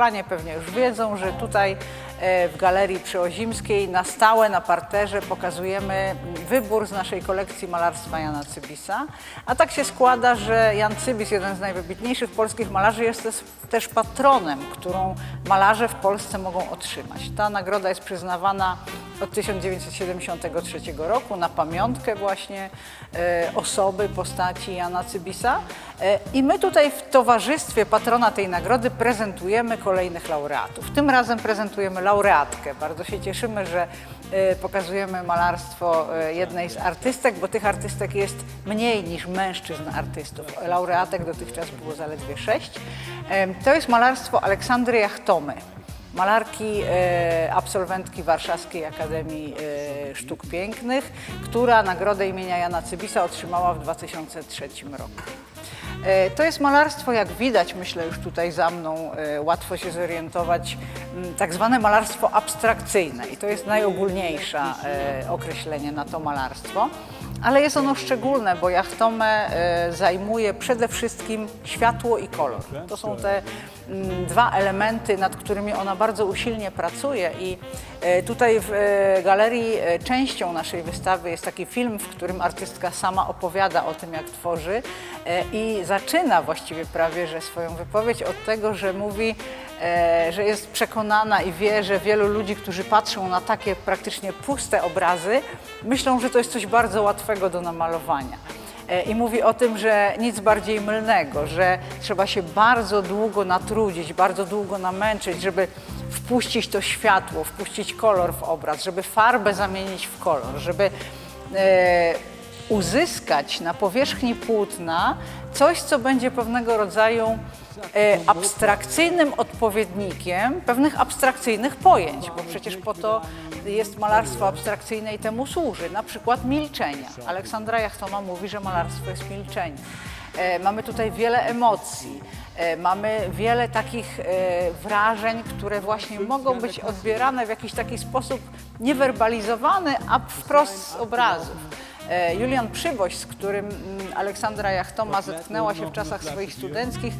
Koszpolanie pewnie już wiedzą, że tutaj w Galerii Przyozimskiej na stałe na parterze pokazujemy wybór z naszej kolekcji malarstwa Jana Cybisa. A tak się składa, że Jan Cybis, jeden z najwybitniejszych polskich malarzy, jest też, patronem, którą malarze w Polsce mogą otrzymać. Ta nagroda jest przyznawana od 1973 roku na pamiątkę właśnie e, osoby, postaci Jana Cybisa. E, I my tutaj w towarzystwie patrona tej nagrody prezentujemy kolejnych laureatów. Tym razem prezentujemy laureatkę. Bardzo się cieszymy, że e, pokazujemy malarstwo e, jednej z artystek, bo tych artystek jest mniej niż mężczyzn artystów. Laureatek dotychczas było zaledwie sześć. To jest malarstwo Aleksandry Jachtomy malarki, e, absolwentki Warszawskiej Akademii e, Sztuk Pięknych, która nagrodę imienia Jana Cybisa otrzymała w 2003 roku. E, To jest malarstwo, jak widać, myślę już tutaj za mną, e, łatwo się zorientować, tak zwane malarstwo abstrakcyjne i to jest najogólniejsze e, określenie na to malarstwo. Ale jest ono szczególne, bo Jachtomę zajmuje przede wszystkim światło i kolor. To są te dwa elementy, nad którymi ona bardzo usilnie pracuje i e, tutaj w e, galerii e, częścią naszej wystawy jest taki film, w którym artystka sama opowiada o tym, jak tworzy i zaczyna właściwie prawie, że swoją wypowiedź od tego, że mówi, że jest przekonana i wie, że wielu ludzi, którzy patrzą na takie praktycznie puste obrazy, myślą, że to jest coś bardzo łatwego do namalowania. E, I mówi o tym, że nic bardziej mylnego, że trzeba się bardzo długo natrudzić, bardzo długo namęczyć, żeby wpuścić to światło, wpuścić kolor w obraz, żeby farbę zamienić w kolor, żeby e, uzyskać na powierzchni płótna coś, co będzie pewnego rodzaju e, abstrakcyjnym odpowiednikiem pewnych abstrakcyjnych pojęć, bo przecież po to jest malarstwo abstrakcyjne i temu służy, na przykład milczenia. Aleksandra Jachtoma mówi, że malarstwo jest milczenie. E, Mamy tutaj wiele emocji, e, mamy wiele takich e, wrażeń, które właśnie mogą być odbierane w jakiś taki sposób niewerbalizowany, a wprost z obrazów. Julian Przyboś, z którym mm, Aleksandra Jachtoma zetknęła się w czasach swoich studenckich,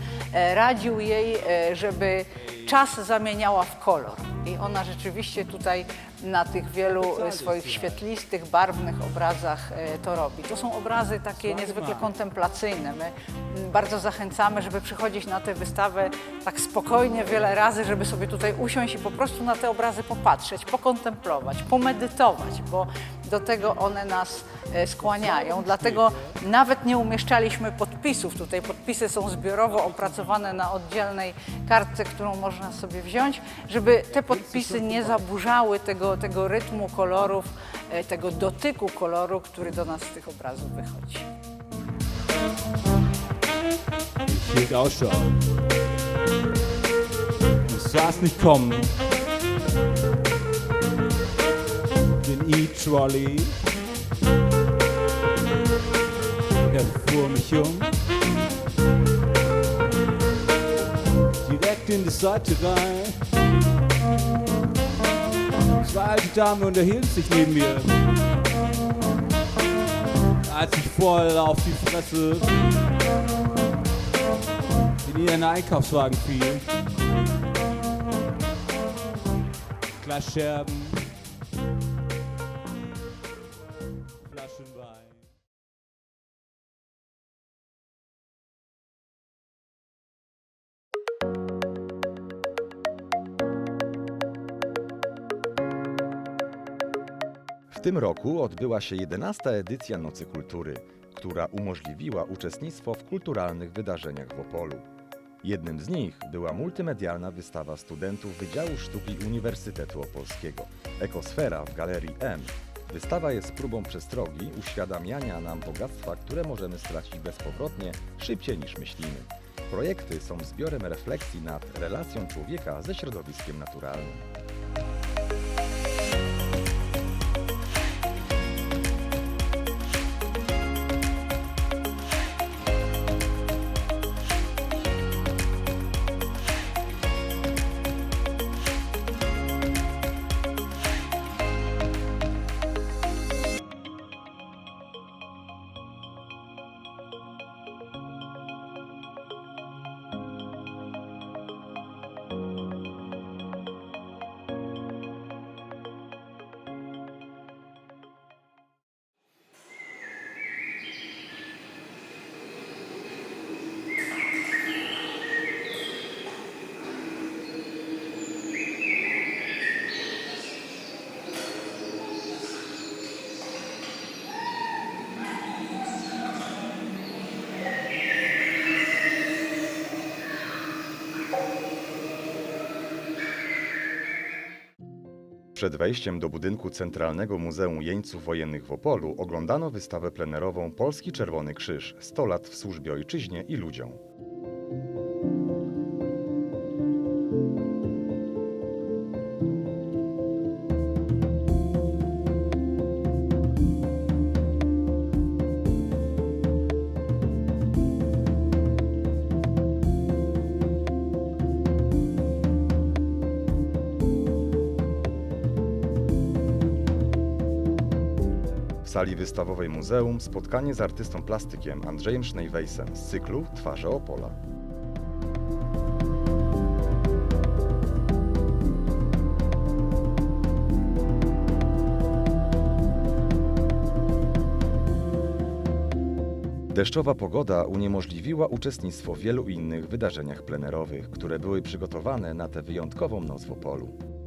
radził jej, żeby czas zamieniała w kolor. I ona rzeczywiście tutaj na tych wielu e, swoich świetlistych, barwnych obrazach e, to robi. To są obrazy takie niezwykle kontemplacyjne. My bardzo zachęcamy, żeby przychodzić na tę wystawę tak spokojnie wiele razy, żeby sobie tutaj usiąść i po prostu na te obrazy popatrzeć, pokontemplować, pomedytować, bo do tego one nas e, skłaniają. Dlatego nawet nie umieszczaliśmy podpisów. Tutaj podpisy są zbiorowo opracowane na oddzielnej kartce, którą można sobie wziąć, żeby te podpisy nie zaburzały tego, tego rytmu kolorów, e, tego dotyku koloru, który do nas z tych obrazów wychodzi. Schild ausschauen. Es saß nicht kommen. Den E-Trolley. Er fuhr mich um. Direkt in die Seite rein. Zwei alte Damen unterhielten sich neben mir. Als ich voll auf die Fresse in ihren Einkaufswagen fiel. Glasscherben. W tym roku odbyła się 11. edycja Nocy Kultury, która umożliwiła uczestnictwo w kulturalnych wydarzeniach w Opolu. Jednym z nich była multimedialna wystawa studentów Wydziału Sztuki Uniwersytetu Opolskiego Ekosfera w Galerii M. Wystawa jest próbą przestrogi uświadamiania nam bogactwa, które możemy stracić bezpowrotnie, szybciej niż myślimy. Projekty są zbiorem refleksji nad relacją człowieka ze środowiskiem naturalnym. Przed wejściem do budynku Centralnego Muzeum Jeńców Wojennych w Opolu oglądano wystawę plenerową Polski Czerwony Krzyż 100 lat w służbie ojczyźnie i ludziom. Sali wystawowej muzeum spotkanie z artystą plastykiem Andrzejem Schneiwejsem z cyklu Twarze Opola. Deszczowa pogoda uniemożliwiła uczestnictwo w wielu innych wydarzeniach plenerowych, które były przygotowane na tę wyjątkową noc w Opolu.